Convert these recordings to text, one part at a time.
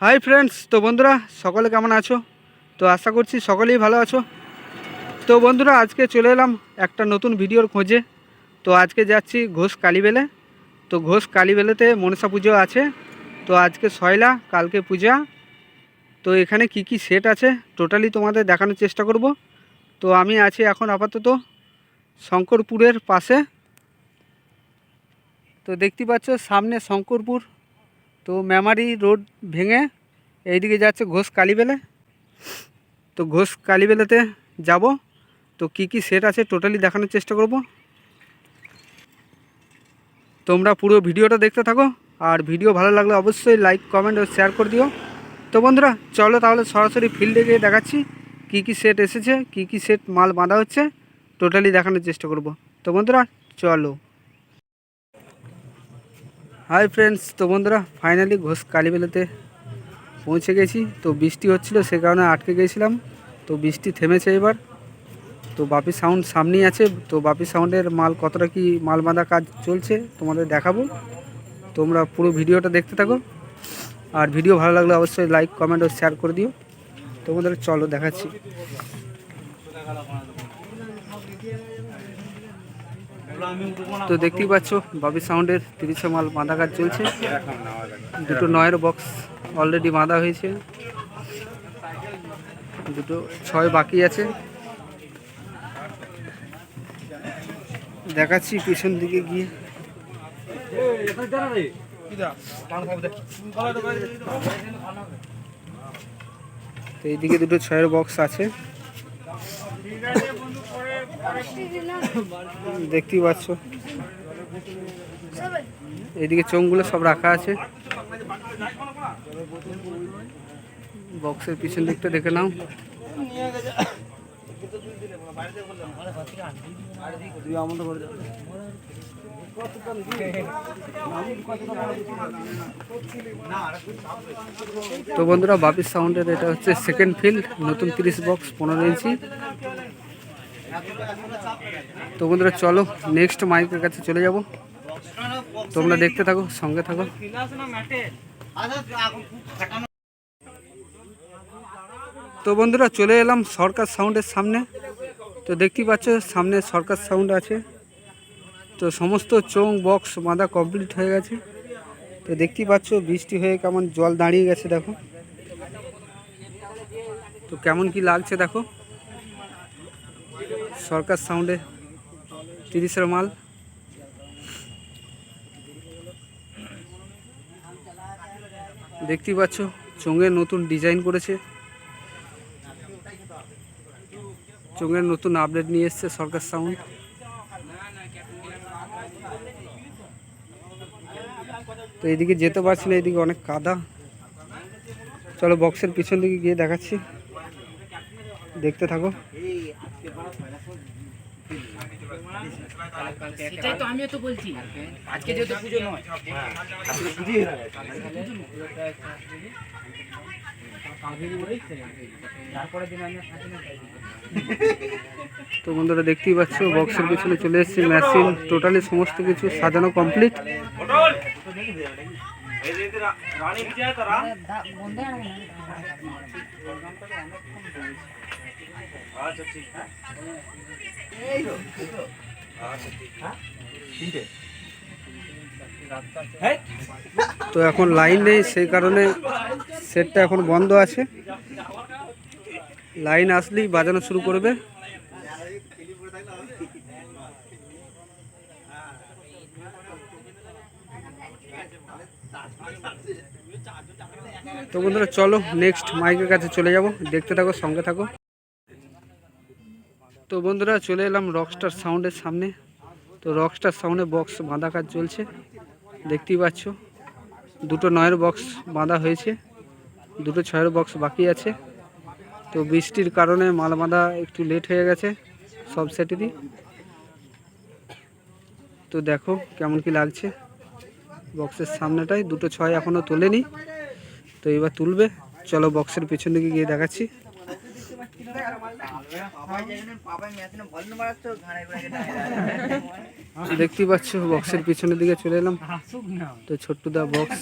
Hi friends তো বন্ধুরা, সকলে কেমন আছো? তো আশা করছি সকলেই ভালো আছো। তো বন্ধুরা, আজকে চলে এলাম একটা নতুন ভিডিওর খোঁজে। তো আজকে যাচ্ছি ঘোষ কালীবেলে। তো ঘোষ কালীবেলেতে মনসা পুজো আছে। তো আজকে সয়লা, কালকে পূজা। তো এখানে কি কি সেট আছে টোটালি তোমাদের দেখানোর চেষ্টা করব। তো আমি আছি এখন আপাতত শঙ্করপুরের পাশে। তো দেখতে পাচ্ছ, সামনে শঙ্করপুর। তো মেমারি রোড ভেঙে এইদিকে যাচ্ছে ঘোষ কালীবেলে। তো ঘোষ কালীবেলাতে যাব। তো কি কি সেট আছে টোটালি দেখানোর চেষ্টা করব। তোমরা পুরো ভিডিওটা দেখতে থাকো। আর ভিডিও ভালো লাগলে অবশ্যই লাইক কমেন্ট ও শেয়ার করে দিও। তো বন্ধুরা, চলো তাহলে সরাসরি ফিল্ডে গিয়ে দেখাচ্ছি কি কি সেট এসেছে, কি কি সেট মাল বাঁধা হচ্ছে। টোটালি দেখানোর চেষ্টা করব। তো বন্ধুরা, চলো। হাই ফ্রেন্ডস, তো বন্ধুরা ফাইনালি ঘোষ কালীবেলাতে পৌঁছে গেছি। তো বৃষ্টি হচ্ছিল, সে কারণে আটকে গেছিলাম। তো বৃষ্টি থেমেছে এবার। তো বাপি সাউন্ড সামনেই আছে। তো বাপি সাউন্ডের মাল কতটা কি মাল বাঁধা কাজ চলছে, তোমাদের দেখাবো। তোমরা পুরো ভিডিওটা দেখতে থাকো। আর ভিডিও ভালো লাগলে অবশ্যই লাইক কমেন্ট ও শেয়ার করে দিও। তোমাদের চলো দেখাচ্ছি। তো দেখতেই পাচ্ছ, বাবি সাউন্ডের তিরিশে মাল বাঁধা কাজ চলছে। দুটো নয়ের বক্স অলরেডি বাঁধা হয়েছে। দুটো, ছয় বাকি আছে। দেখাচ্ছি পিছন দিকে গিয়ে। তো এইদিকে দুটো ছয়ের বক্স আছে। দেখতেই পাচ্ছ। এইদিকে চোঙগুলো সব রাখা আছে। বক্সের পিছন দিকটা দেখে নাও। তো বন্ধুরা, বাপির সাউন্ডের এটা হচ্ছে সেকেন্ড ফিল্ড নতুন তিরিশ বক্স পনেরো ইঞ্চি তো বন্ধুরা, চলো নেক্সট মাইকের কাছে চলে যাব। তোমরা দেখতে থাকো, সঙ্গে থাকো। তো বন্ধুরা, চলে এলাম সরকার সাউন্ডের সামনে। তো দেখতেই পাচ্ছ, সামনে সরকার সাউন্ড আছে। তো সমস্ত চোং বক্স বাঁধা কমপ্লিট হয়ে গেছে। তো দেখতেই পাচ্ছ, বৃষ্টি হয়ে কেমন জল দাঁড়িয়ে গেছে, দেখো। তো কেমন কি লাগছে, দেখো। সরকার সাউন্ডে তিরিশের মাল। দেখতেই পাচ্ছ, চোঙের নতুন ডিজাইন করেছে। চোঙের নতুন আপডেট নিয়ে এসছে সরকার সাউন্ড। তো এইদিকে যেতে পারছি না এইদিকে অনেক কাদা। চলো বক্সের পিছন দিকে গিয়ে দেখাচ্ছি। দেখতে থাকো। সেটাই তো আমিও তো বলছি। আজকে যেহেতু পুজো নয়। তারপরে দিন আমি থাকি না তো বন্ধুরা দেখতেই পাচ্ছ বক্সের পিছনে চলে এসেছি মেশিন টোটালি সমস্ত কিছু সাজানো কমপ্লিট তো এখন লাইন নেই, সেই কারণে সেটটা এখন বন্ধ আছে। লাইন আসলেই বাজানো শুরু করবে। তো বন্ধুরা, চলো নেক্সট মাইকের কাছে চলে যাব। দেখতে থাকো, সঙ্গে থাকো। তো বন্ধুরা চলে এলাম রকস্টার সাউন্ডের সামনে। তো রকস্টার সাউন্ডে বক্স বাঁধা কাজ চলছে। দেখতেই পাচ্ছ, দুটো নয়ের বক্স বাঁধা হয়েছে, দুটো ছয়ের বক্স বাকি আছে। তো বৃষ্টির কারণে মাল বাঁধা একটু লেট হয়ে গেছে, সব সেটেরই তো দেখো কেমন কি লাগছে বক্সের সামনেটাই। দুটো ছয় এখনও তোলেনি, তো এবার তুলবে। চলো বক্সের পেছন দিকে গিয়ে দেখাচ্ছি। দেখতেই পাচ্ছ বক্সের পিছনের দিকে চলে এলাম। তো ছোট্টদা বক্স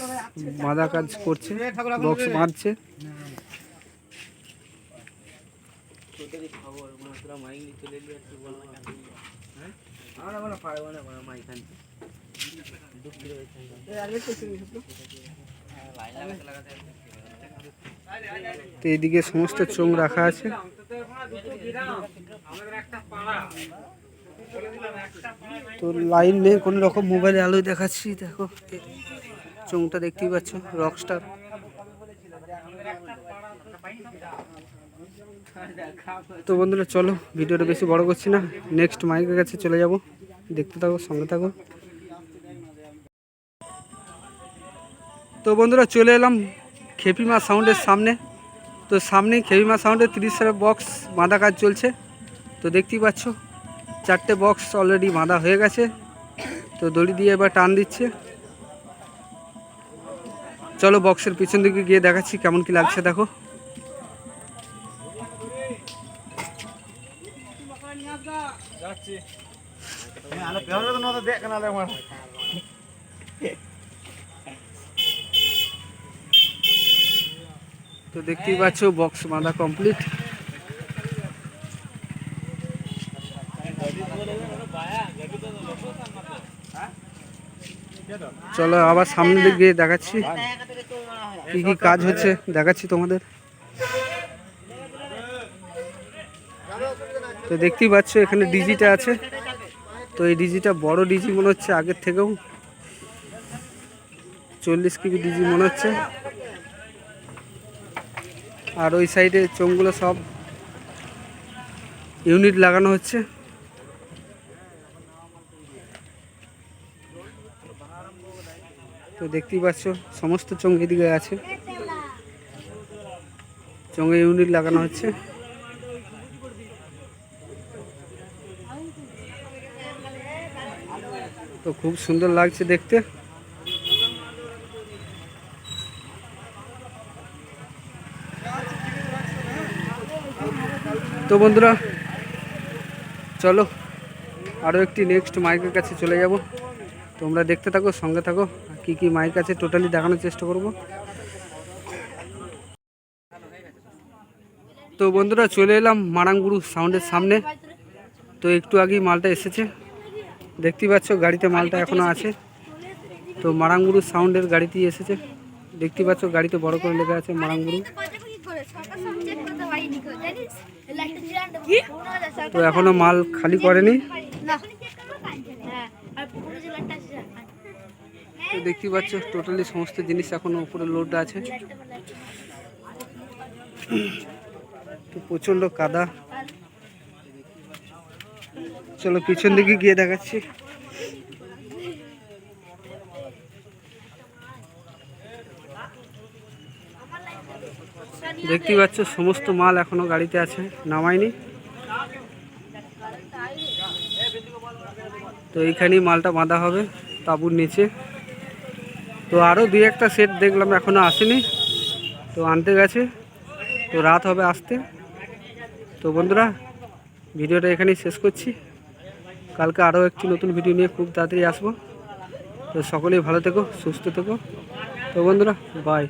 বাঁধা কাজ করছে বক্স বাঁধছে। তো এইদিকে সমস্ত চোং রাখা আছে। তো লাইন নেই, কোনো রকম মোবাইলে আলোয় দেখাচ্ছি, দেখো। চোংটা দেখতেই পাচ্ছ, রকস্টার। তো বন্ধুরা, চলো, ভিডিওটা বেশি বড় করছি না। নেক্সট মাইকের কাছে চলে যাব। দেখতে থাকো, সঙ্গে থাকো। তো বন্ধুরা, চলে এলাম খেপিমা সাউন্ডের সামনে। তো সামনেই খেপিমা সাউন্ডের তিরিশ সালের বক্স বাঁধা কাজ চলছে। তো দেখতেই পাচ্ছ, চারটে বক্স অলরেডি বাঁধা হয়ে গেছে। তো দড়ি দিয়ে এবার টান দিচ্ছে। চলো বক্সের পিছন দিকে গিয়ে দেখাচ্ছি কেমন কি লাগছে, দেখো। তো দেখতেই পাচ্ছ বক্স বাঁধা কমপ্লিট চলো আবার সামনে দিকে গিয়ে দেখাচ্ছি। কি কি কাজ হচ্ছে, দেখাচ্ছি তোমাদের। তো দেখতেই পাচ্ছ, এখানে ডিজিটা আছে। তো এই ডিজিটা বড় ডিজি মনে হচ্ছে আগের থেকেও। চল্লিশ কেবি ডিজি মনে হচ্ছে। আর ওই সাইডে চোঙগুলো সব ইউনিট লাগানো হচ্ছে। তো দেখতেই পাচ্ছ, সমস্ত চোঙ এদিকে আছে। চোঙে ইউনিট লাগানো হচ্ছে। তো খুব সুন্দর লাগছে দেখতে। তো বন্ধুরা, চলো আরও একটি নেক্সট মাইকের কাছে চলে যাব। তোমরা দেখতে থাকো, সঙ্গে থাকো, কি কি মাইক আছে টোটালি দেখানোর চেষ্টা করব। তো বন্ধুরা, চলে এলাম মারাঙ্গুরু সাউন্ডের সামনে। তো একটু আগেই মালটা এসেছে। দেখতে পাচ্ছ, গাড়িতে মালটা এখনও আছে। তো মারাঙ্গুরু সাউন্ডের গাড়িতেই এসেছে। দেখতেই পাচ্ছ, গাড়িতে বড় করে লেখা আছে মারাঙ্গুরু তো এখনও মাল খালি করেনি? তো দেখতেই পাচ্ছ টোটালি সমস্ত জিনিস এখনও উপরে লোড আছে। তো প্রচণ্ড কাদা। চলো পিছন দিকে গিয়ে দেখাচ্ছি। দেখতেই পাচ্ছ, সমস্ত মাল এখনও গাড়িতে আছে, নামায়নি। তো এইখানেই মালটা বাঁধা হবে, তাঁবুর নিচে। তো আরও দুই একটা সেট দেখলাম, এখনও আসেনি। তো আনতে গেছে। তো রাত হবে আসতে। তো বন্ধুরা, ভিডিওটা এখানেই শেষ করছি। কালকে আরও একটি নতুন ভিডিও নিয়ে খুব তাড়াতাড়ি আসব। তো সকলেই ভালো থেকো, সুস্থ থেকো। তো বন্ধুরা বাই